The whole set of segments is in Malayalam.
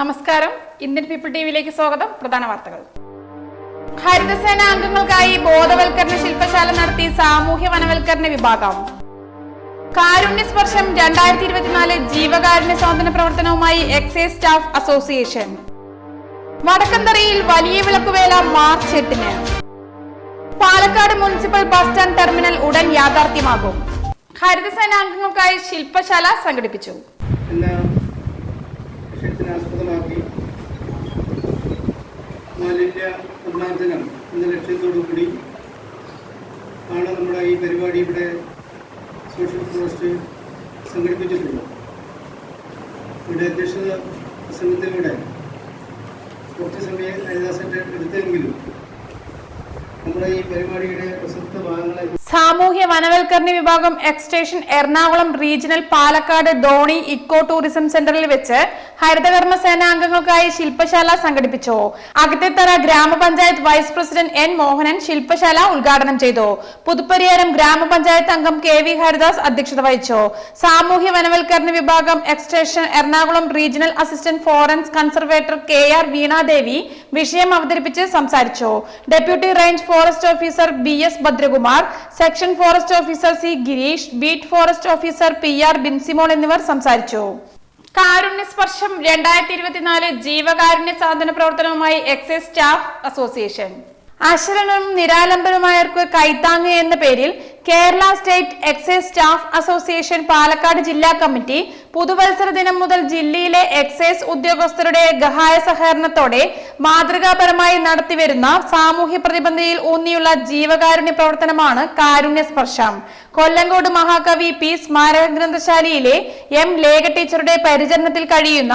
നമസ്കാരം. ഇന്ത്യൻ പീപ്പിൾ ടിവിയിലേക്ക് സ്വാഗതം. പ്രധാന വാർത്തകൾ. ഹരിതസേന അംഗങ്ങൾക്കായി ബോധവൽക്കരണ ശില്പശാല നടത്തി സാമൂഹ്യ വനവൽക്കരണ വിഭാഗം. കാരുണ്യ സ്പർശം രണ്ടായിരത്തി ഇരുപത്തിനാല് ജീവകാരുണ്യ സ്വാതന്ത്ര്യ പ്രവർത്തനവുമായി എക്സൈസ് സ്റ്റാഫ് അസോസിയേഷൻ. വടക്കന്തറയിൽ വലിയ വിളക്കുവേല മാർച്ച് എട്ടിന്. Palakkad municipal bus stand terminal ഉടൻ യാഥാർത്ഥ്യമാകും. ഹരിതസേന അംഗങ്ങൾക്കായി ശില്പശാല സംഘടിപ്പിച്ചു. മാലിന്യ ആണ് നമ്മുടെ ഈ പരിപാടി ഇവിടെ സോഷ്യൽ ഫോറസ്റ്റ് സംഘടിപ്പിച്ചിട്ടുള്ളത്. ഇവിടെ അധ്യക്ഷത പ്രസംഗത്തിലൂടെ കുറച്ച് സമയം ഹരിദാസന്റെ എടുത്തെങ്കിലും നമ്മുടെ ഈ പരിപാടിയുടെ പ്രസക്ത ഭാഗങ്ങളെ സാമൂഹ്യ വനവൽക്കരണ വിഭാഗം extension Ernakulam regional Palakkad Dhoni eco tourism സെന്ററിൽ വെച്ച് ഹരിതകർമ്മ സേനാംഗങ്ങൾക്കായി ശില്പശാല സംഘടിപ്പിച്ചു. അകത്തേത്തറ ഗ്രാമപഞ്ചായത്ത് വൈസ് പ്രസിഡന്റ് എൻ മോഹനൻ ശില്പശാല ഉദ്ഘാടനം ചെയ്തു. പുതുപ്പരിയാരം ഗ്രാമപഞ്ചായത്ത് അംഗം കെ വി ഹരിദാസ് അധ്യക്ഷത വഹിച്ചു. സാമൂഹ്യ വനവൽക്കരണ വിഭാഗം extension Ernakulam regional assistant forest conservator K R Veenadevi വിഷയം അവതരിപ്പിച്ച് സംസാരിച്ചു. Deputy range forest officer B S Bhadrakumar section forest officer C Girish beat forest officer P R Binsimol എന്നിവർ സംസാരിച്ചു. കാരുണ്യ സ്പർശം രണ്ടായിരത്തി ഇരുപത്തിനാല് ജീവകാരുണ്യ സാധന പ്രവർത്തനവുമായി എക്സൈസ് സ്റ്റാഫ് അസോസിയേഷൻ. അശരണനും നിരാലംബരുമായവർക്ക് കൈത്താങ്ങ് എന്ന പേരിൽ Kerala state excise staff association Palakkad ജില്ലാ കമ്മിറ്റി പുതുവത്സര ദിനം മുതൽ ജില്ലയിലെ എക്സൈസ് ഉദ്യോഗസ്ഥരുടെ ഗഹായ സഹകരണത്തോടെ മാതൃകാപരമായി നടത്തിവരുന്ന സാമൂഹ്യ പ്രതിബന്ധയിൽ ഊന്നിയുള്ള ജീവകാരുണ്യ പ്രവർത്തനമാണ് കാരുണ്യ സ്പർശം കൊല്ലങ്കോട് മഹാകവി പി സ്മാരക ഗ്രന്ഥശാലയിലെ എം ലേഖ ടീച്ചറുടെ പരിചരണത്തിൽ കഴിയുന്ന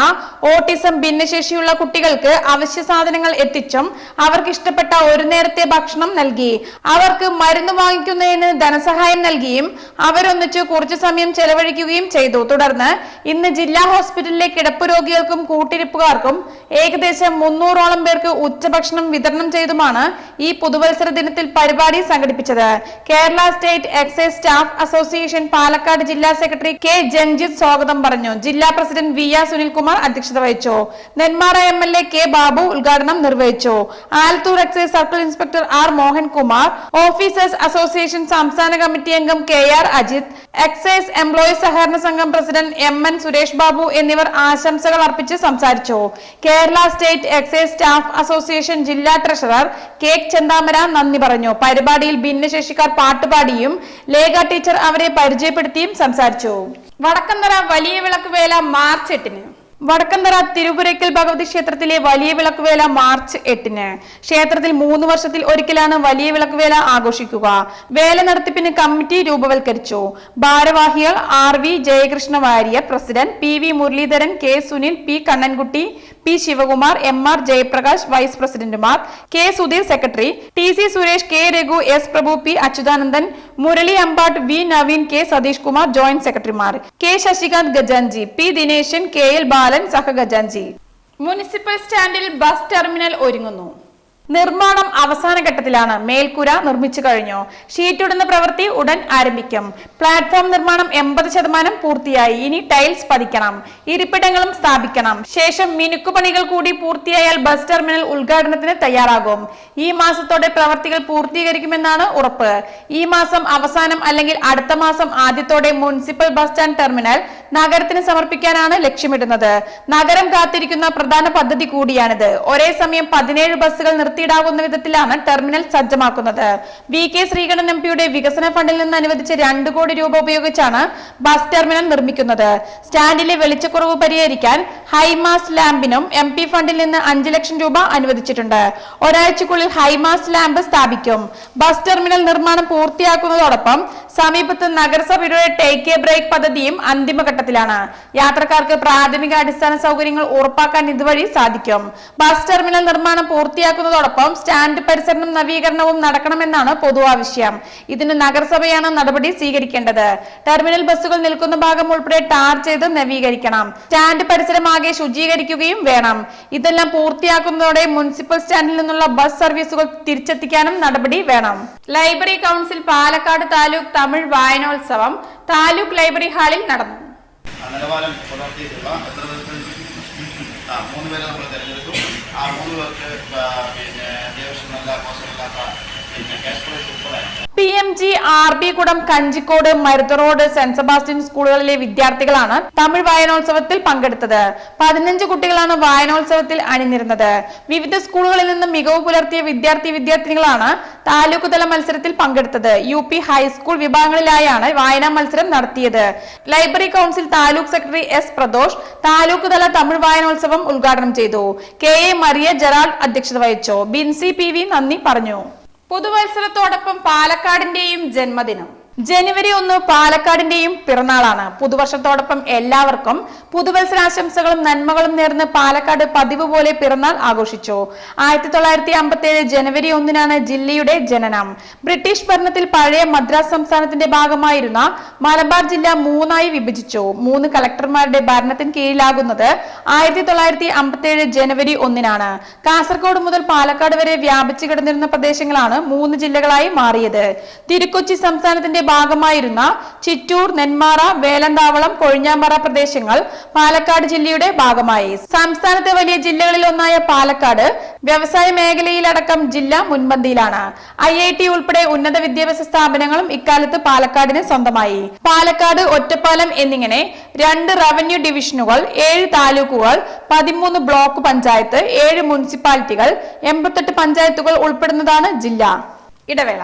ഓട്ടിസം ഭിന്നശേഷിയുള്ള കുട്ടികൾക്ക് അവശ്യ സാധനങ്ങൾ എത്തിച്ചും അവർക്ക് ഇഷ്ടപ്പെട്ട ഒരു നേരത്തെ ഭക്ഷണം നൽകി. അവർക്ക് മരുന്ന് വാങ്ങിക്കുന്നതിന് ധനസഹായം നൽകിയും അവരൊന്നിച്ച് കുറച്ചു സമയം ചെലവഴിക്കുകയും ചെയ്തു. തുടർന്ന് ഇന്ന് ജില്ലാ ഹോസ്പിറ്റലിലെ കിടപ്പ് രോഗികൾക്കും കൂട്ടിരിപ്പുകാർക്കും ഏകദേശം മുന്നൂറോളം പേർക്ക് ഉച്ചഭക്ഷണം വിതരണം ചെയ്തുമാണ് ഈ പുതുവത്സര ദിനത്തിൽ പരിപാടി സംഘടിപ്പിച്ചത്. Kerala state excise staff association Palakkad ജില്ലാ സെക്രട്ടറി കെ ജംജിത് സ്വാഗതം പറഞ്ഞു. ജില്ലാ പ്രസിഡന്റ് വി ആർ സുനിൽകുമാർ അധ്യക്ഷത വഹിച്ചു. Nenmara M L A K Babu ഉദ്ഘാടനം നിർവഹിച്ചു. Alathur excise circle inspector R Mohankumar officers association സംസ്ഥാന കമ്മിറ്റി അംഗം K R Ajith excise employees സഹകരണ സംഘം president M N Suresh Babu എന്നിവർ ആശംസകൾ അർപ്പിച്ച് സംസാരിച്ചു. Kerala state excise staff association ജില്ലാ ട്രഷറർ കെ ചന്ദാമര നന്ദി പറഞ്ഞു. പരിപാടിയിൽ ഭിന്നശേഷിക്കാർ പാട്ടുപാടിയും ലേഖ ടീച്ചർ അവരെ പരിചയപ്പെടുത്തിയും സംസാരിച്ചു. വടക്കന്തറ വലിയ വിളക്ക് വേല മാർച്ച് എട്ടിന്. വടക്കന്തറ തിരുപുരയ്ക്കൽ ഭഗവതി ക്ഷേത്രത്തിലെ വലിയ വിളക്കുവേല മാർച്ച് എട്ടിന്. ക്ഷേത്രത്തിൽ മൂന്ന് വർഷത്തിൽ ഒരിക്കലാണ് വലിയ വിളക്കുവേല ആഘോഷിക്കുക. വേല നടത്തിപ്പിന് കമ്മിറ്റി രൂപവൽക്കരിച്ചു. ഭാരവാഹികൾ R V Jayakrishna Warrier president P V Muraleedharan K Sunil P Kannankutty P Sivakumar M R Jayaprakash vice പ്രസിഡന്റുമാർ K Sudheer secretary T C Suresh K Raghu S Prabhu P Achuthanandan Murali Ambatt V Naveen K Satheesh Kumar joint സെക്രട്ടറിമാർ K Sasikanth ഗജാൻജി P Dineshan K L Balan സഹ ഗജാൻജി. മുനിസിപ്പൽ സ്റ്റാൻഡിൽ ബസ് ടെർമിനൽ ഒരുങ്ങുന്നു. നിർമ്മാണം അവസാന ഘട്ടത്തിലാണ് മേൽക്കൂര നിർമ്മിച്ചു കഴിഞ്ഞു. ഷീറ്റിടുന്ന പ്രവൃത്തി ഉടൻ ആരംഭിക്കും. പ്ലാറ്റ്ഫോം നിർമ്മാണം എൺപത് ശതമാനം പൂർത്തിയായി. ഇനി ടൈൽസ് പതിക്കണം. ഇരിപ്പിടങ്ങളും സ്ഥാപിക്കണം. ശേഷം മിനുക്കുപണികൾ കൂടി പൂർത്തിയായാൽ ബസ് ടെർമിനൽ ഉദ്ഘാടനത്തിന് തയ്യാറാകും. ഈ മാസത്തോടെ പ്രവർത്തികൾ പൂർത്തീകരിക്കുമെന്നാണ് ഉറപ്പ്. ഈ മാസം അവസാനം അല്ലെങ്കിൽ അടുത്ത മാസം ആദ്യത്തോടെ മുനിസിപ്പൽ ബസ് സ്റ്റാൻഡ് ടെർമിനൽ നഗരത്തിന് സമർപ്പിക്കാനാണ് ലക്ഷ്യമിടുന്നത്. നഗരം കാത്തിരിക്കുന്ന പ്രധാന പദ്ധതി കൂടിയാണിത്. ഒരേ സമയം പതിനേഴ് ബസ്സുകൾ നിർത്തിയിടാവുന്ന വിധത്തിലാണ് ടെർമിനൽ സജ്ജമാക്കുന്നത്. വി കെ ശ്രീകണ്ഠൻ എം പിയുടെ വികസന ഫണ്ടിൽ നിന്ന് അനുവദിച്ച രണ്ട് കോടി രൂപ ഉപയോഗിച്ചാണ് ബസ് ടെർമിനൽ നിർമ്മിക്കുന്നത്. സ്റ്റാൻഡിലെ വെളിച്ചക്കുറവ് പരിഹരിക്കാൻ ഹൈമാസ് ലാമ്പിനും എം പി ഫണ്ടിൽ നിന്ന് അഞ്ച് ലക്ഷം രൂപ അനുവദിച്ചിട്ടുണ്ട്. ഒരാഴ്ചക്കുള്ളിൽ ഹൈമാസ് ലാമ്പ് സ്ഥാപിക്കും. ബസ് ടെർമിനൽ നിർമ്മാണം പൂർത്തിയാക്കുന്നതോടൊപ്പം സമീപത്ത് നഗരസഭയുടെ ടേക്ക് എ ബ്രേക്ക് പദ്ധതിയും അന്തിമഘട്ടത്തിലാണ്. യാത്രക്കാർക്ക് പ്രാഥമിക അടിസ്ഥാന സൗകര്യങ്ങൾ ഉറപ്പാക്കാൻ ഇതുവഴി സാധിക്കും. ബസ് ടെർമിനൽ നിർമ്മാണം പൂർത്തിയാക്കുന്നതോടൊപ്പം പുതുവത്സരത്തോടൊപ്പം സ്റ്റാൻഡ് പരിസരണം നവീകരണവും നടക്കണമെന്നാണ് പൊതു ആവശ്യം. ഇതിന് നഗരസഭയാണ് നടപടി സ്വീകരിക്കേണ്ടത്. ടെർമിനൽ ബസ്സുകൾ നിൽക്കുന്ന ഭാഗം ഉൾപ്പെടെ ടാർ ചെയ്ത് നവീകരിക്കണം. സ്റ്റാൻഡ് പരിസരമാകെ ശുചീകരിക്കുകയും വേണം. ഇതെല്ലാം പൂർത്തിയാക്കുന്നതോടെ മുനിസിപ്പൽ സ്റ്റാൻഡിൽ നിന്നുള്ള ബസ് സർവീസുകൾ തിരിച്ചെത്തിക്കാനും നടപടി വേണം. ലൈബ്രറി കൗൺസിൽ പാലക്കാട് താലൂക്ക് തമിഴ് വായനോത്സവം താലൂക്ക് ലൈബ്രറി ഹാളിൽ നടന്നു. ആ മൂന്ന് പേരെ നമ്മൾ തിരഞ്ഞെടുക്കും ആ മൂന്ന് പേർക്ക് പിന്നെ അത്യാവശ്യം നല്ല മോശമില്ലാത്ത P M G R B കുടം Kanjikode Marutha road saint Sebastian സ്കൂളുകളിലെ വിദ്യാർത്ഥികളാണ് തമിഴ് വായനോത്സവത്തിൽ പങ്കെടുത്തത്. പതിനഞ്ച് കുട്ടികളാണ് വായനോത്സവത്തിൽ അണിനിരുന്നത്. വിവിധ സ്കൂളുകളിൽ നിന്ന് മികവ് പുലർത്തിയ വിദ്യാർത്ഥി വിദ്യാർത്ഥിനികളാണ് താലൂക്ക് തല മത്സരത്തിൽ പങ്കെടുത്തത്. യു പി ഹൈസ്കൂൾ വിഭാഗങ്ങളിലായാണ് വായനാ മത്സരം നടത്തിയത്. Library council taluk secretary S Pradosh taluk തല തമിഴ് വായനോത്സവം ഉദ്ഘാടനം ചെയ്തു. കെ എ മറിയ ജറാൾ അധ്യക്ഷത വഹിച്ചു. ബിൻസി പി വി നന്ദി പറഞ്ഞു. പുതുവത്സരത്തോടൊപ്പം പാലക്കാടിന്റെയും ജന്മദിനം. ജനുവരി ഒന്ന് പാലക്കാടിന്റെയും പിറന്നാളാണ്. പുതുവർഷത്തോടൊപ്പം എല്ലാവർക്കും പുതുവത്സരാശംസകളും നന്മകളും നേർന്ന് പാലക്കാട് പതിവ് പോലെ പിറന്നാൾ ആഘോഷിച്ചു. ആയിരത്തി തൊള്ളായിരത്തി അമ്പത്തി ഏഴ് ജനുവരി ഒന്നിനാണ് ജില്ലയുടെ ജനനം. ബ്രിട്ടീഷ് ഭരണത്തിൽ പഴയ മദ്രാസ് സംസ്ഥാനത്തിന്റെ ഭാഗമായിരുന്ന മലബാർ ജില്ല മൂന്നായി വിഭജിച്ചു. മൂന്ന് കളക്ടർമാരുടെ ഭരണത്തിന് കീഴിലാകുന്നത് ആയിരത്തി തൊള്ളായിരത്തി അമ്പത്തി ഏഴ് ജനുവരി ഒന്നിനാണ്. കാസർഗോഡ് മുതൽ പാലക്കാട് വരെ വ്യാപിച്ചു കിടന്നിരുന്ന പ്രദേശങ്ങളാണ് മൂന്ന് ജില്ലകളായി മാറിയത്. തിരുക്കൊച്ചി സംസ്ഥാനത്തിന്റെ ഭാഗമായിരുന്ന ചിറ്റൂർ നെന്മാറ വേലന്താവളം കൊഴിഞ്ഞാമ്പാറ പ്രദേശങ്ങൾ പാലക്കാട് ജില്ലയുടെ ഭാഗമായി. സംസ്ഥാനത്തെ വലിയ ജില്ലകളിൽ ഒന്നായ പാലക്കാട് വ്യവസായ മേഖലയിലടക്കം ജില്ല മുൻപന്തിയിലാണ്. ഐ ഐ ടി ഉൾപ്പെടെ ഉന്നത വിദ്യാഭ്യാസ സ്ഥാപനങ്ങളും ഇക്കാലത്ത് പാലക്കാടിന് സ്വന്തമായി. പാലക്കാട് ഒറ്റപ്പാലം എന്നിങ്ങനെ രണ്ട് റവന്യൂ ഡിവിഷനുകൾ ഏഴ് താലൂക്കുകൾ പതിമൂന്ന് ബ്ലോക്ക് പഞ്ചായത്ത് ഏഴ് മുനിസിപ്പാലിറ്റികൾ എൺപത്തെട്ട് പഞ്ചായത്തുകൾ ഉൾപ്പെടുന്നതാണ് ജില്ല. ഇടവേള.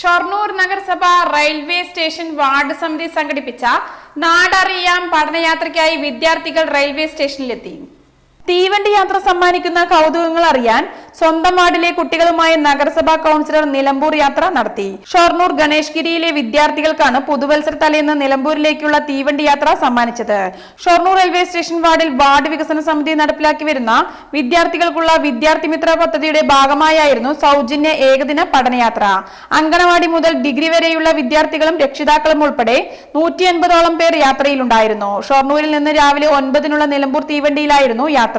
ഷൊർണൂർ നഗരസഭ റെയിൽവേ സ്റ്റേഷൻ വാർഡ് സമിതി സംഘടിപ്പിച്ച നാടറിയാം പഠനയാത്രയ്ക്കായി വിദ്യാർത്ഥികൾ റെയിൽവേ സ്റ്റേഷനിലെത്തി. തീവണ്ടി യാത്ര സമ്മാനിക്കുന്ന കൗതുകങ്ങൾ അറിയാൻ സ്വന്തം വാർഡിലെ കുട്ടികളുമായി നഗരസഭാ കൗൺസിലർ നിലമ്പൂർ യാത്ര നടത്തി. ഷൊർണൂർ ഗണേഷ്ഗിരിയിലെ വിദ്യാർത്ഥികൾക്കാണ് പുതുവത്സര തലേന്ന് നിലമ്പൂരിലേക്കുള്ള തീവണ്ടി യാത്ര സമ്മാനിച്ചത്. ഷൊർണൂർ റെയിൽവേ സ്റ്റേഷൻ വാർഡിൽ വാർഡ് വികസന സമിതി നടപ്പിലാക്കി വരുന്ന വിദ്യാർത്ഥികൾക്കുള്ള വിദ്യാർത്ഥി മിത്ര പദ്ധതിയുടെ ഭാഗമായായിരുന്നു സൗജന്യ ഏകദിന പഠനയാത്ര. അങ്കണവാടി മുതൽ ഡിഗ്രി വരെയുള്ള വിദ്യാർത്ഥികളും രക്ഷിതാക്കളും ഉൾപ്പെടെ നൂറ്റി അൻപതോളം പേർ യാത്രയിലുണ്ടായിരുന്നു. ഷൊർണൂരിൽ നിന്ന് രാവിലെ ഒൻപതിനുള്ള നിലമ്പൂർ തീവണ്ടിയിലായിരുന്നു യാത്ര.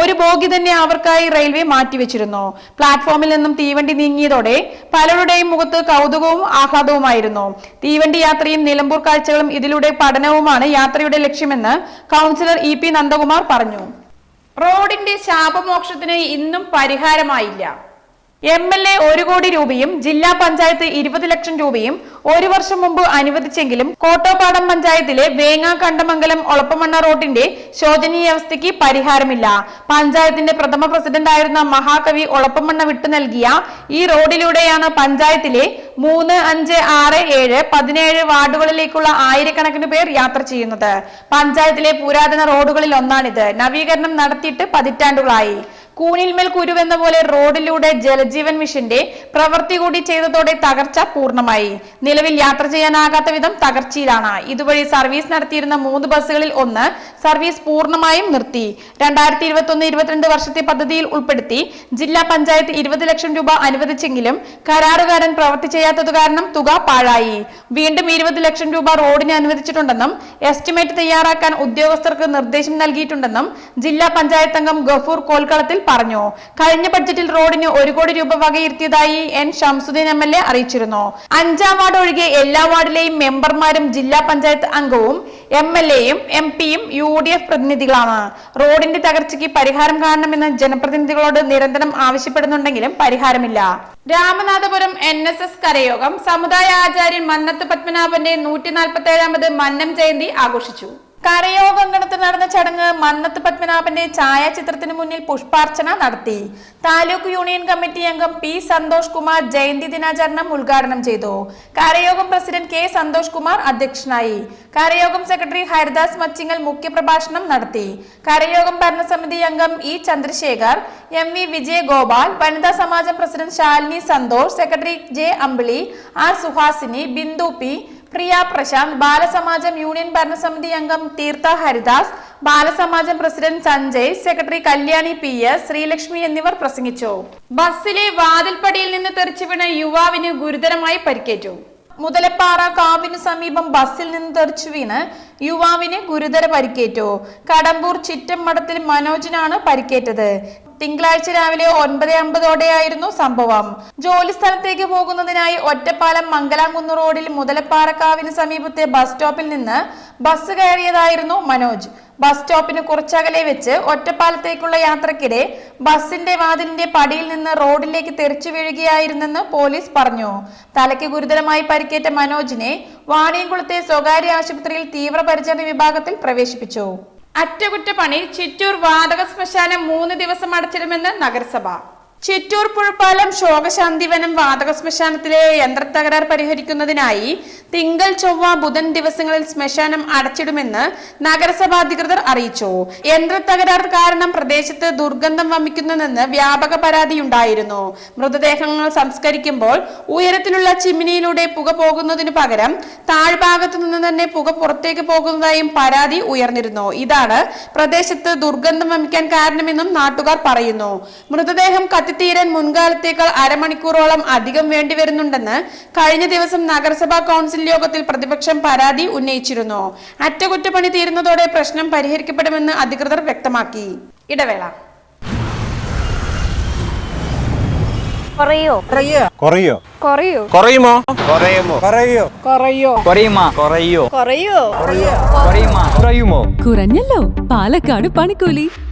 ഒരു ബോഗി തന്നെ അവർക്കായി റെയിൽവേ മാറ്റിവെച്ചിരുന്നു. പ്ലാറ്റ്ഫോമിൽ നിന്നും തീവണ്ടി നീങ്ങിയതോടെ പലരുടെയും മുഖത്ത് കൗതുകവും ആഹ്ലാദവുമായിരുന്നു. തീവണ്ടി യാത്രയും നിലമ്പൂർ കാഴ്ചകളും ഇതിലൂടെ പഠനവുമാണ് യാത്രയുടെ ലക്ഷ്യമെന്ന് കൗൺസിലർ ഇ പി നന്ദകുമാർ പറഞ്ഞു. റോഡിന്റെ ശാപമോക്ഷത്തിന് ഇന്നും പരിഹാരമായില്ല. എം എൽ എ ഒരു കോടി രൂപയും ജില്ലാ പഞ്ചായത്ത് ഇരുപത് ലക്ഷം രൂപയും ഒരു വർഷം മുമ്പ് അനുവദിച്ചെങ്കിലും കോട്ടോപ്പാടം പഞ്ചായത്തിലെ വേങ്ങ കണ്ടമംഗലം ഒളപ്പമണ്ണ റോഡിന്റെ ശോചനീയാവസ്ഥയ്ക്ക് പരിഹാരമില്ല. പഞ്ചായത്തിന്റെ പ്രഥമ പ്രസിഡന്റായിരുന്ന മഹാകവി ഒളപ്പമണ്ണ വിട്ടു നൽകിയ ഈ റോഡിലൂടെയാണ് പഞ്ചായത്തിലെ മൂന്ന് അഞ്ച് ആറ് ഏഴ് പതിനേഴ് വാർഡുകളിലേക്കുള്ള ആയിരക്കണക്കിന് പേർ യാത്ര ചെയ്യുന്നത്. പഞ്ചായത്തിലെ പുരാതന റോഡുകളിൽ ഒന്നാണിത്. നവീകരണം നടത്തിയിട്ട് പതിറ്റാണ്ടുകളായി. കൂനിൽമേൽ കുരുവെന്ന പോലെ റോഡിലൂടെ ജലജീവൻ മിഷന്റെ പ്രവൃത്തി കൂടി ചെയ്തതോടെ തകർച്ച പൂർണമായി. നിലവിൽ യാത്ര ചെയ്യാനാകാത്ത വിധം തകർച്ചയിലാണ്. ഇതുവഴി സർവീസ് നടത്തിയിരുന്ന മൂന്ന് ബസ്സുകളിൽ ഒന്ന് സർവീസ് പൂർണമായും നിർത്തി. രണ്ടായിരത്തി ഇരുപത്തി ഒന്ന് ഇരുപത്തിരണ്ട് വർഷത്തെ പദ്ധതിയിൽ ഉൾപ്പെടുത്തി ജില്ലാ പഞ്ചായത്ത് ഇരുപത് ലക്ഷം രൂപ അനുവദിച്ചെങ്കിലും കരാറുകാരൻ പ്രവൃത്തി ചെയ്യാത്തത് കാരണം തുക പാഴായി. വീണ്ടും ഇരുപത് ലക്ഷം രൂപ റോഡിന് അനുവദിച്ചിട്ടുണ്ടെന്നും എസ്റ്റിമേറ്റ് തയ്യാറാക്കാൻ ഉദ്യോഗസ്ഥർക്ക് നിർദ്ദേശം നൽകിയിട്ടുണ്ടെന്നും ജില്ലാ പഞ്ചായത്ത് അംഗം ഗഫൂർ കോൽക്കളത്തിൽ പറഞ്ഞു. കഴിഞ്ഞ ബഡ്ജറ്റിൽ റോഡിന് ഒരു കോടി രൂപ വകയിരുത്തിയതായി N Shamsuddin M L A അറിയിച്ചിരുന്നു. അഞ്ചാം വാർഡ് ഒഴികെ എല്ലാ വാർഡിലെയും മെമ്പർമാരും ജില്ലാ പഞ്ചായത്ത് അംഗവും എം എൽ എയും എം പിയും യു ഡി എഫ് പ്രതിനിധികളാണ്. റോഡിന്റെ തകർച്ചയ്ക്ക് പരിഹാരം കാണണമെന്ന് ജനപ്രതിനിധികളോട് നിരന്തരം ആവശ്യപ്പെടുന്നുണ്ടെങ്കിലും പരിഹാരമില്ല. രാമനാഥപുരം എൻ എസ് എസ് കരയോഗം സമുദായ ആചാര്യൻ മന്നത്ത് പത്മനാഭന്റെ നൂറ്റി നാൽപ്പത്തി ഏഴാമത് മന്നം ജയന്തി ആഘോഷിച്ചു. കരയോഗങ്കണത്തിൽ നടന്ന ചടങ്ങ് മന്നത്ത് പത്മനാഭന്റെ ഛായാചിത്രത്തിന് മുന്നിൽ പുഷ്പാർച്ചന നടത്തി. താലൂക്ക് യൂണിയൻ കമ്മിറ്റി അംഗം പി സന്തോഷ് കുമാർ ജയന്തി ദിനാചരണം ഉദ്ഘാടനം ചെയ്തു. കരയോഗം പ്രസിഡന്റ് കെ സന്തോഷ് കുമാർ അധ്യക്ഷനായി. കരയോഗം സെക്രട്ടറി ഹരിദാസ് മച്ചിങ്ങൽ മുഖ്യപ്രഭാഷണം നടത്തി. കരയോഗം ഭരണസമിതി അംഗം E Chandrasekhar M V Vijayagopal വനിതാ സമാജം president Shalini Santhosh secretary J Ambili R Suhasini Bindu P Priya Prashanth ബാലസമാജം union ഭരണസമിതി അംഗം Theertha Haridas ബാലസമാജം president Sanjay secretary Kalyani P S Sreelakshmi എന്നിവർ പ്രസംഗിച്ചു. ബസ്സിലെ വാതിൽപ്പടിയിൽ നിന്ന് തെറിച്ചു വീണ യുവാവിന് ഗുരുതരമായി പരിക്കേറ്റു. മുതലപ്പാറ കാവിന് സമീപം ബസ്സിൽ നിന്ന് തെറിച്ചു വീണ് യുവാവിന് ഗുരുതര പരിക്കേറ്റു. കടമ്പൂർ ചിറ്റമ്മടത്തിൽ മനോജിനാണ് പരിക്കേറ്റത്. തിങ്കളാഴ്ച രാവിലെ ഒൻപത് അമ്പതോടെയായിരുന്നു സംഭവം. ജോലി സ്ഥലത്തേക്ക് പോകുന്നതിനായി ഒറ്റപ്പാലം മംഗലാംകുന്ന് റോഡിൽ മുതലപ്പാറക്കാവിന് സമീപത്തെ ബസ് സ്റ്റോപ്പിൽ നിന്ന് ബസ് കയറിയതായിരുന്നു മനോജ്. ബസ് സ്റ്റോപ്പിന് കുറച്ചകലെ വെച്ച് ഒറ്റപ്പാലത്തേക്കുള്ള യാത്രക്കിടെ ബസിന്റെ വാതിലിന്റെ പടിയിൽ നിന്ന് റോഡിലേക്ക് തെറിച്ചു വീഴുകയായിരുന്നെന്ന് പോലീസ് പറഞ്ഞു. തലയ്ക്ക് ഗുരുതരമായി പരിക്കേറ്റ മനോജിനെ വാണിയംകുളത്തെ സ്വകാര്യ ആശുപത്രിയിൽ തീവ്രപരിചരണ വിഭാഗത്തിൽ പ്രവേശിപ്പിച്ചു. അറ്റകുറ്റപ്പണി ചിറ്റൂർ വാതക ശ്മശാനം മൂന്ന് ദിവസം അടച്ചിടുമെന്ന് നഗരസഭ. ചിറ്റൂർ പുഴപ്പാലം ശോകശാന്തിവനം വാതക ശ്മശാനത്തിലെ യന്ത്രത്തകരാർ പരിഹരിക്കുന്നതിനായി തിങ്കൾ ചൊവ്വ ബുധൻ ദിവസങ്ങളിൽ ശ്മശാനം അടച്ചിടുമെന്ന് നഗരസഭാ അധികൃതർ അറിയിച്ചു. യന്ത്രത്തകരാർ കാരണം പ്രദേശത്ത് ദുർഗന്ധം വമിക്കുന്നുവെന്ന് വ്യാപക പരാതിയുണ്ടായിരുന്നു. മൃതദേഹങ്ങൾ സംസ്കരിക്കുമ്പോൾ ഉയരത്തിലുള്ള ചിമ്മിനിയിലൂടെ പുക പോകുന്നതിനു പകരം താഴ്ഭാഗത്തു നിന്ന് തന്നെ പുക പുറത്തേക്ക് പോകുന്നതായും പരാതി ഉയർന്നിരുന്നു. ഇതാണ് പ്രദേശത്ത് ദുർഗന്ധം വമിക്കാൻ കാരണമെന്നും നാട്ടുകാർ പറയുന്നു. മൃതദേഹം കത്തിത്തീരാൻ മുൻകാലത്തേക്കാൾ അരമണിക്കൂറോളം അധികം വേണ്ടിവരുന്നുണ്ടെന്ന് കഴിഞ്ഞ ദിവസം നഗരസഭാ കൗൺസിൽ യോഗത്തിൽ പ്രതിപക്ഷം പരാതി ഉന്നയിച്ചിരുന്നു. അറ്റകുറ്റപ്പണി തീരുന്നതോടെ പ്രശ്നം പരിഹരിക്കപ്പെടുമെന്ന് അധികൃതർ വ്യക്തമാക്കി. ഇടവേള. കുറയോ? കുറയോ? കുറയോ? കുറയുമോ? കുറയോ? കുറയുമോ? കുറയോ? കുറയോ? കുറയുമോ? കുറഞ്ഞല്ലോ. പാലക്കാട് പണിക്കൂലി.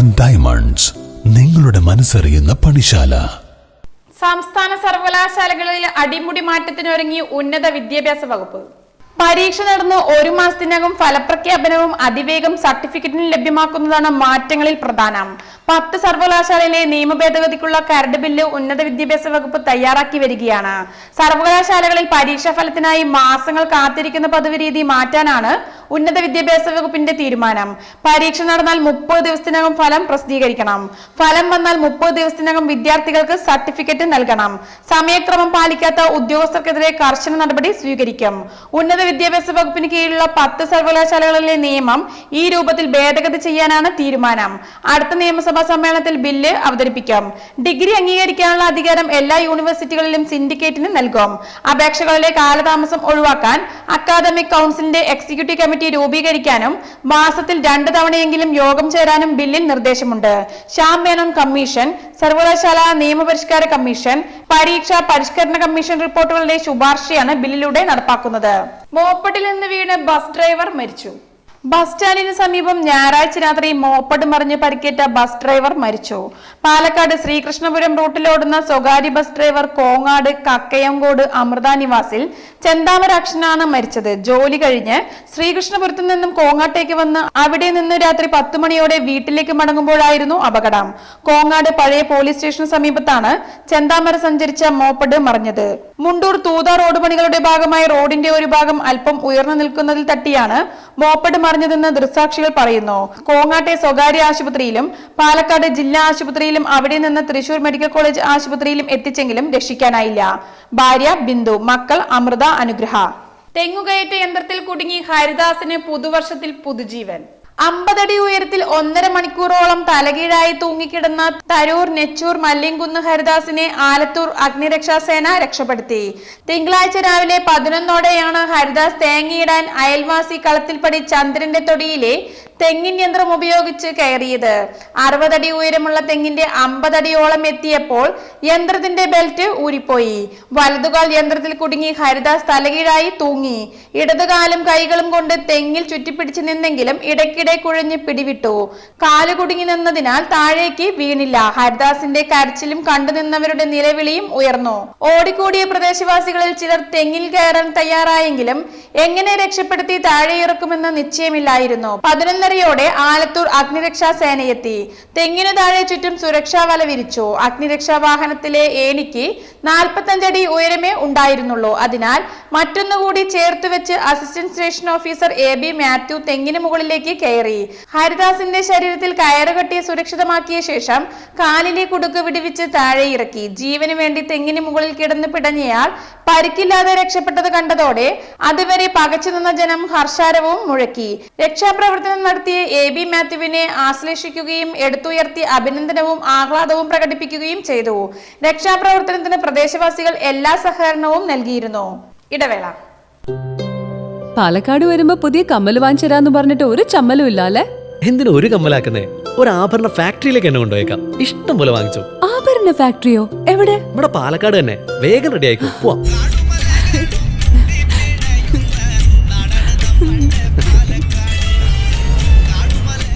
ആൻഡ് ഡയമണ്ട്സ് നിങ്ങളുടെ മനസ്സറിയുന്ന പണിശാല. സംസ്ഥാന സർവകലാശാലകളിൽ അടിമുടി മാറ്റത്തിനൊരുങ്ങി ഉന്നത വിദ്യാഭ്യാസ വകുപ്പ്. പരീക്ഷ നടന്ന് ഒരു മാസത്തിനകം ഫലപ്രഖ്യാപനവും അതിവേഗം സർട്ടിഫിക്കറ്റിനും ലഭ്യമാക്കുന്നതാണ് മാറ്റങ്ങളിൽ പ്രധാനം. പത്ത് സർവകലാശാലയിലെ നിയമ ഭേദഗതിക്കുള്ള കരട് ബില്ല് ഉന്നത വിദ്യാഭ്യാസ വകുപ്പ് തയ്യാറാക്കി വരികയാണ്. സർവകലാശാലകളിൽ പരീക്ഷാ ഫലത്തിനായി മാസങ്ങൾ കാത്തിരിക്കുന്ന പതിവ് രീതി മാറ്റാനാണ് ഉന്നത വിദ്യാഭ്യാസ വകുപ്പിന്റെ തീരുമാനം. പരീക്ഷ നടന്നാൽ മുപ്പത് ദിവസത്തിനകം ഫലം പ്രസിദ്ധീകരിക്കണം. ഫലം വന്നാൽ മുപ്പത് ദിവസത്തിനകം വിദ്യാർത്ഥികൾക്ക് സർട്ടിഫിക്കറ്റ് നൽകണം. സമയക്രമം പാലിക്കാത്ത ഉദ്യോഗസ്ഥർക്കെതിരെ കർശന നടപടി സ്വീകരിക്കും. ഉന്നത വിദ്യാഭ്യാസ വകുപ്പിന് കീഴിലുള്ള പത്ത് സർവകലാശാലകളിലെ നിയമം ഈ രൂപത്തിൽ ഭേദഗതി ചെയ്യാനാണ് തീരുമാനം. അടുത്ത നിയമസഭാ സമ്മേളനത്തിൽ ബില്ല് അവതരിപ്പിക്കും. ഡിഗ്രി അംഗീകരിക്കാനുള്ള അധികാരം എല്ലാ യൂണിവേഴ്സിറ്റികളിലും സിൻഡിക്കേറ്റിന് നൽകും. അപേക്ഷകളിലെ കാലതാമസം ഒഴിവാക്കാൻ അക്കാദമിക് കൗൺസിലിന്റെ എക്സിക്യൂട്ടീവ് കമ്മിറ്റി രൂപീകരിക്കാനും മാസത്തിൽ രണ്ട് തവണയെങ്കിലും യോഗം ചേരാനും ബില്ലിൽ നിർദ്ദേശമുണ്ട്. ശ്യാം മേനോൻ കമ്മീഷൻ സർവകലാശാല നിയമപരിഷ്കാര കമ്മീഷൻ പരീക്ഷാ പരിഷ്കരണ കമ്മീഷൻ റിപ്പോർട്ടുകളുടെ ശുപാർശയാണ് ബില്ലിലൂടെ നടപ്പാക്കുന്നത്. മോപ്പട്ടിൽ നിന്ന് വീണ് ബസ് ഡ്രൈവർ മരിച്ചു. ബസ് സ്റ്റാൻഡിന് സമീപം ഞായറാഴ്ച രാത്രി മോപ്പട് മറിഞ്ഞ് പരിക്കേറ്റ ബസ് ഡ്രൈവർ മരിച്ചു. പാലക്കാട് ശ്രീകൃഷ്ണപുരം റൂട്ടിലോടുന്ന സ്വകാര്യ ബസ് ഡ്രൈവർ കോങ്ങാട് കക്കയംകോട് അമൃത നിവാസിൽ ചെന്താമരാക്ഷനാണ് മരിച്ചത്. ജോലി കഴിഞ്ഞ് ശ്രീകൃഷ്ണപുരത്തു നിന്നും കോങ്ങാട്ടേക്ക് വന്ന് അവിടെ നിന്ന് രാത്രി പത്ത് മണിയോടെ വീട്ടിലേക്ക് മടങ്ങുമ്പോഴായിരുന്നു അപകടം. കോങ്ങാട് പഴയ പോലീസ് സ്റ്റേഷന് സമീപത്താണ് ചെന്താമര സഞ്ചരിച്ച മോപ്പട് മറിഞ്ഞത്. മുണ്ടൂർ തൂത റോഡ് പണികളുടെ ഭാഗമായ റോഡിന്റെ ഒരു ഭാഗം അല്പം ഉയർന്നു നിൽക്കുന്നതിൽ തട്ടിയാണ് മോപ്പഡ് മറിഞ്ഞതെന്ന് ദൃക്സാക്ഷികൾ പറയുന്നു. കോങ്ങാട്ടെ സ്വകാര്യ ആശുപത്രിയിലും പാലക്കാട് ജില്ലാ ആശുപത്രിയിലും അവിടെ നിന്ന് തൃശൂർ മെഡിക്കൽ കോളേജ് ആശുപത്രിയിലും എത്തിച്ചെങ്കിലും രക്ഷിക്കാനായില്ല. ഭാര്യ ബിന്ദു മക്കൾ അമൃത അനുഗ്രഹ. തെങ്ങുകയറ്റ യന്ത്രത്തിൽ കുടുങ്ങി ഹരിദാസിന് പുതുവർഷത്തിൽ പുതുജീവൻ. അമ്പതടി ഉയരത്തിൽ ഒന്നര മണിക്കൂറോളം തലകീഴായി തൂങ്ങിക്കിടന്ന തരൂർ നെച്ചൂർ മല്ലിംകുന്ന് ഹരിദാസിനെ ആലത്തൂർ അഗ്നിരക്ഷാസേന രക്ഷപ്പെടുത്തി. തിങ്കളാഴ്ച രാവിലെ പതിനൊന്നോടെയാണ് ഹരിദാസ് തേങ്ങയിടാൻ അയൽവാസി കളത്തിൽപ്പടി ചന്ദ്രന്റെ തൊടിയിലെ തെങ്ങിൻ യന്ത്രം ഉപയോഗിച്ച് കയറിയത്. അറുപതടി ഉയരമുള്ള തെങ്ങിന്റെ അമ്പതടിയോളം എത്തിയപ്പോൾ യന്ത്രത്തിന്റെ ബെൽറ്റ് ഊരിപ്പോയി. വലതുകാൽ യന്ത്രത്തിൽ കുടുങ്ങി ഹരിദാസ് തലകീഴായി തൂങ്ങി. ഇടതുകാലും കൈകളും കൊണ്ട് തെങ്ങിൽ ചുറ്റിപ്പിടിച്ചു നിന്നെങ്കിലും ഇടയ്ക്കിടെ കുഴഞ്ഞ് പിടിവിട്ടു. കാൽ കുടുങ്ങി നിന്നതിനാൽ താഴേക്ക് വീണില്ല. ഹരിദാസിന്റെ കരച്ചിലും കണ്ടുനിന്നവരുടെ നിലവിളിയും ഉയർന്നു. ഓടിക്കൂടിയ പ്രദേശവാസികളിൽ ചിലർ തെങ്ങിൽ കയറാൻ തയ്യാറായെങ്കിലും എങ്ങനെ രക്ഷപ്പെടുത്തി താഴെ ഇറക്കുമെന്ന് നിശ്ചയമില്ലായിരുന്നു പതിനൊന്നരയോടെ ആലത്തൂർ അഗ്നിരക്ഷാ സേനയെത്തി. തെങ്ങിനു താഴെ ചുറ്റും സുരക്ഷാ വല വിരിച്ചു. അഗ്നിരക്ഷാ വാഹനത്തിലെ ഏണിക്ക് നാൽപ്പത്തഞ്ചടി ഉയരമേ ഉണ്ടായിരുന്നുള്ളൂ. അതിനാൽ മറ്റൊന്നുകൂടി ചേർത്ത് വെച്ച് assistant station officer A B Mathew തെങ്ങിന് മുകളിലേക്ക് കയറി. ഹരിദാസിന്റെ ശരീരത്തിൽ കയറുകെട്ടി സുരക്ഷിതമാക്കിയ ശേഷം കാലിലെ കുടുക്ക് വിടുവിച്ച് താഴെ ഇറക്കി. ജീവന് വേണ്ടി തെങ്ങിന് മുകളിൽ കിടന്ന് പിടഞ്ഞയാൾ പരിക്കില്ലാതെ രക്ഷപ്പെട്ടത് കണ്ടതോടെ അതുവരെ പകച്ചു നിന്ന ജനം ഹർഷാരവും മുഴക്കി. രക്ഷാപ്രവർത്തനം നടത്തിയ എ ബി മാത്യുവിനെ ആശ്ലേഷിക്കുകയും എടുത്തുയർത്തി അഭിനന്ദനവും ആഹ്ലാദവും പ്രകടിപ്പിക്കുകയും ചെയ്തു. രക്ഷാപ്രവർത്തനത്തിന് പ്രദേശവാസികൾ എല്ലാ സഹകരണവും നൽകിയിരുന്നു. ഇടവേള. പാലക്കാട് വരുമ്പോ പുതിയ കമ്മൽ വാങ്ങിച്ചരാന്ന് പറഞ്ഞിട്ട് ഒരു ചമ്മലും ഇല്ല അല്ലേ എന്തിനു ഒരു കമ്മലാക്കുന്നേ? ഒരു ആഭരണ ഫാക്ടറിയിലേക്ക് എന്നെ കൊണ്ടുപോയേക്കാം. ഇഷ്ടം പോലെ വാങ്ങിച്ചു. ആഭരണ ഫാക്ടറിയോ? എവിടെ? ഇവിടെ പാലക്കാട് തന്നെ. വേഗം റെഡി ആയിക്കോ. പോവാം.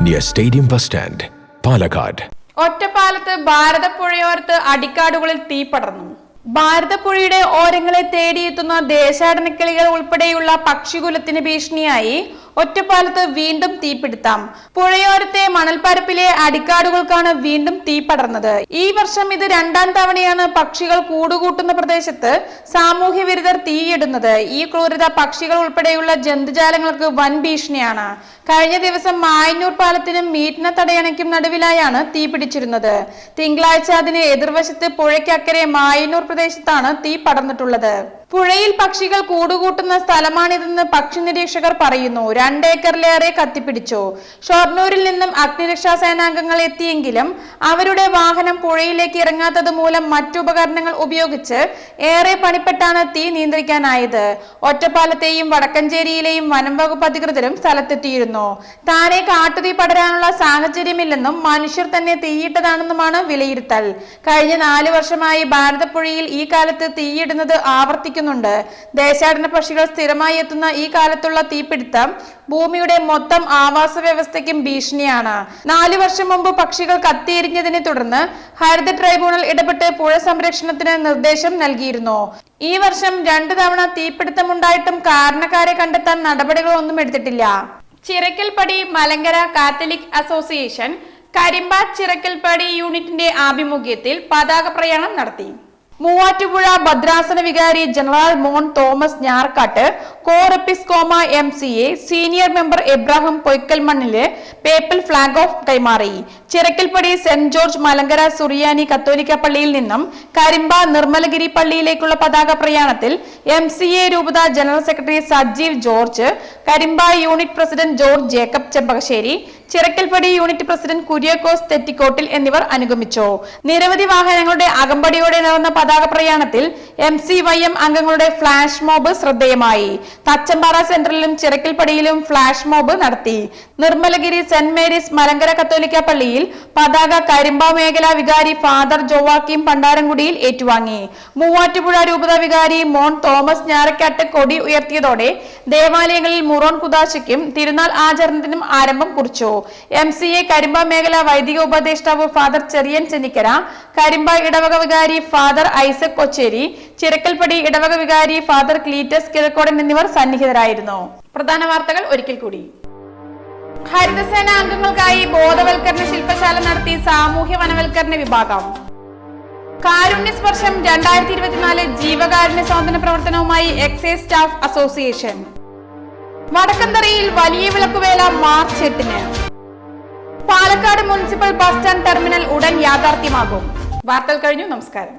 near Stadium Bus Stand, Palakkad ഒറ്റപ്പാലത്ത് ഭാരതപ്പുഴയോരത്ത് അടിക്കാടുകളിൽ തീ പടർന്നു. ഭാരതപ്പുഴയുടെ ഓരങ്ങളെ തേടിയെത്തുന്ന ദേശാടനക്കിളികൾ ഉൾപ്പെടെയുള്ള പക്ഷികുലത്തിന് ഭീഷണിയായി ഒറ്റപ്പാലത്ത് വീണ്ടും തീപിടുത്തം. പുഴയോരത്തെ മണൽപ്പരപ്പിലെ അടിക്കാടുകൾക്കാണ് വീണ്ടും തീ പടർന്നത്. ഈ വർഷം ഇത് രണ്ടാം തവണയാണ് പക്ഷികൾ കൂടുകൂട്ടുന്ന പ്രദേശത്ത് സാമൂഹ്യ വിരുദ്ധർ തീയിടുന്നത്. ഈ ക്രൂരത പക്ഷികൾ ഉൾപ്പെടെയുള്ള ജന്തുജാലങ്ങൾക്ക് വൻ ഭീഷണിയാണ്. കഴിഞ്ഞ ദിവസം മായന്നൂർ പാലത്തിനും മീറ്റിന തടയണയ്ക്കും നടുവിലായാണ് തീ പിടിച്ചിരുന്നത്. തിങ്കളാഴ്ച അതിന് എതിർവശത്ത് പുഴയ്ക്കക്കരെ മായന്നൂർ പ്രദേശത്താണ് തീ പടർന്നിട്ടുള്ളത്. പുഴയിൽ പക്ഷികൾ കൂടുകൂട്ടുന്ന സ്ഥലമാണിതെന്ന് പക്ഷി നിരീക്ഷകർ പറയുന്നു. രണ്ടേക്കറിലേറെ കത്തിപ്പിടിച്ചു. ഷൊർണൂരിൽ നിന്നും അഗ്നിരക്ഷാ സേനാംഗങ്ങൾ എത്തിയെങ്കിലും അവരുടെ വാഹനം പുഴയിലേക്ക് ഇറങ്ങാത്തത് മൂലം മറ്റുപകരണങ്ങൾ ഉപയോഗിച്ച് ഏറെ പണിപ്പെട്ടാണ് തീ നിയന്ത്രിക്കാനായത്. ഒറ്റപ്പാലത്തെയും വടക്കഞ്ചേരിയിലെയും വനം വകുപ്പ് അധികൃതരും സ്ഥലത്തെത്തിയിരുന്നു. താനെ കാട്ടുതീ പടരാനുള്ള സാഹചര്യമില്ലെന്നും മനുഷ്യർ തന്നെ തീയിട്ടതാണെന്നുമാണ് വിലയിരുത്തൽ. കഴിഞ്ഞ നാല് വർഷമായി ഭാരതപ്പുഴയിൽ ഈ കാലത്ത് തീയിടുന്നത് ആവർത്തിക്കുന്നുണ്ട് ദേശാടന പക്ഷികൾ സ്ഥിരമായി എത്തുന്ന ഈ കാലത്തുള്ള തീപിടുത്തം ഭൂമിയുടെ മൊത്തം ആവാസ വ്യവസ്ഥയ്ക്കും ഭീഷണിയാണ്. നാലു വർഷം മുമ്പ് പക്ഷികൾ കത്തിയെരിഞ്ഞതിനെ തുടർന്ന് ഹരിത ട്രൈബ്യൂണൽ ഇടപെട്ട് പുഴ സംരക്ഷണത്തിന് നിർദ്ദേശം നൽകിയിരുന്നു. ഈ വർഷം രണ്ടു തവണ തീപിടുത്തമുണ്ടായിട്ടും കാരണക്കാരെ കണ്ടെത്താൻ നടപടികളൊന്നും എടുത്തിട്ടില്ല. ചിറക്കൽപ്പടി മലങ്കര കാത്തലിക് അസോസിയേഷൻ കരിമ്പ ചിറക്കൽപ്പടി യൂണിറ്റിന്റെ ആഭിമുഖ്യത്തിൽ പതാക പ്രയാണം നടത്തി. മൂവാറ്റുപുഴ ഭദ്രാസന വികാരി general Mon Thomas ഞാർക്കാട്ട് core എപ്പിസ്കോമ M C A senior member Abraham Poykalmannil papal flag off കൈമാറി. ചിറക്കൽപ്പടി സെന്റ് ജോർജ് മലങ്കര സുറിയാനി കത്തോലിക്ക പള്ളിയിൽ നിന്നും കരിമ്പ നിർമ്മലഗിരി പള്ളിയിലേക്കുള്ള പതാക പ്രയാണത്തിൽ എം സി എ രൂപത general secretary Sajeev George Karimba unit president George Jacob Chembakassery Chirakkalpadi unit president Kuriakose Thettikottil എന്നിവർ അനുഗമിച്ചു. നിരവധി വാഹനങ്ങളുടെ അകമ്പടിയോടെ നടന്ന പതാക പ്രയാണത്തിൽ എം സി വൈ എം അംഗങ്ങളുടെ ഫ്ലാഷ് മോബ് ശ്രദ്ധേയമായി. തച്ചമ്പാറ സെന്ററിലും ചിറക്കൽപ്പടിയിലും ഫ്ളാഷ് മോബ് നടത്തി. നിർമ്മലഗിരി സെന്റ് മേരീസ് മലങ്കര കത്തോലിക്ക പള്ളിയിൽ പതാക കരിമ്പ മേഖലാ വികാരി ഫാദർ ജോവാക്കിം പണ്ടാരംകുടിയിൽ ഏറ്റുവാങ്ങി. മൂവാറ്റുപുഴ രൂപത വികാരി മോൺ തോമസ് ഞാറക്കാട്ട് കൊടി ഉയർത്തിയതോടെ ദേവാലയങ്ങളിൽ മുറോൺ കുദാശയ്ക്കും തിരുനാൾ ആചരണത്തിനും ആരംഭം കുറിച്ചു. എം സി എ കരിമ്പ മേഖല വൈദിക ഉപദേഷ്ടാവ് ഫാദർ ചെറിയൻ ചെന്നിക്കര കരിമ്പ ഇടവക വികാരി ഫാദർ ഐസക് കൊച്ചേരി ചിരക്കൽപ്പടി ഇടവക വികാരി ഫാദർ ക്ലീറ്റസ് കിഴക്കോടൻ എന്നിവർ സന്നിഹിതരായിരുന്നു. പ്രധാന വാർത്തകൾ ഒരിക്കൽ കൂടി. ഹരിതസേന അംഗങ്ങൾക്കായി ബോധവൽക്കരണ ശില്പശാല നടത്തി സാമൂഹ്യ വനവൽക്കരണ വിഭാഗം. കാരുണ്യ സ്പർശം രണ്ടായിരത്തി ഇരുപത്തിനാല് ജീവകാരുണ്യ സ്വാതന്ത്ര്യ പ്രവർത്തനവുമായി എക്സൈസ് സ്റ്റാഫ് അസോസിയേഷൻ. വടക്കന്തറയിൽ വലിയ വിളക്കുവേല മാർച്ച് എട്ടിന്. Palakkad municipal bus stand terminal ഉടൻ യാഥാർത്ഥ്യമാകും. വാർത്തകൾ കഴിഞ്ഞു. നമസ്കാരം.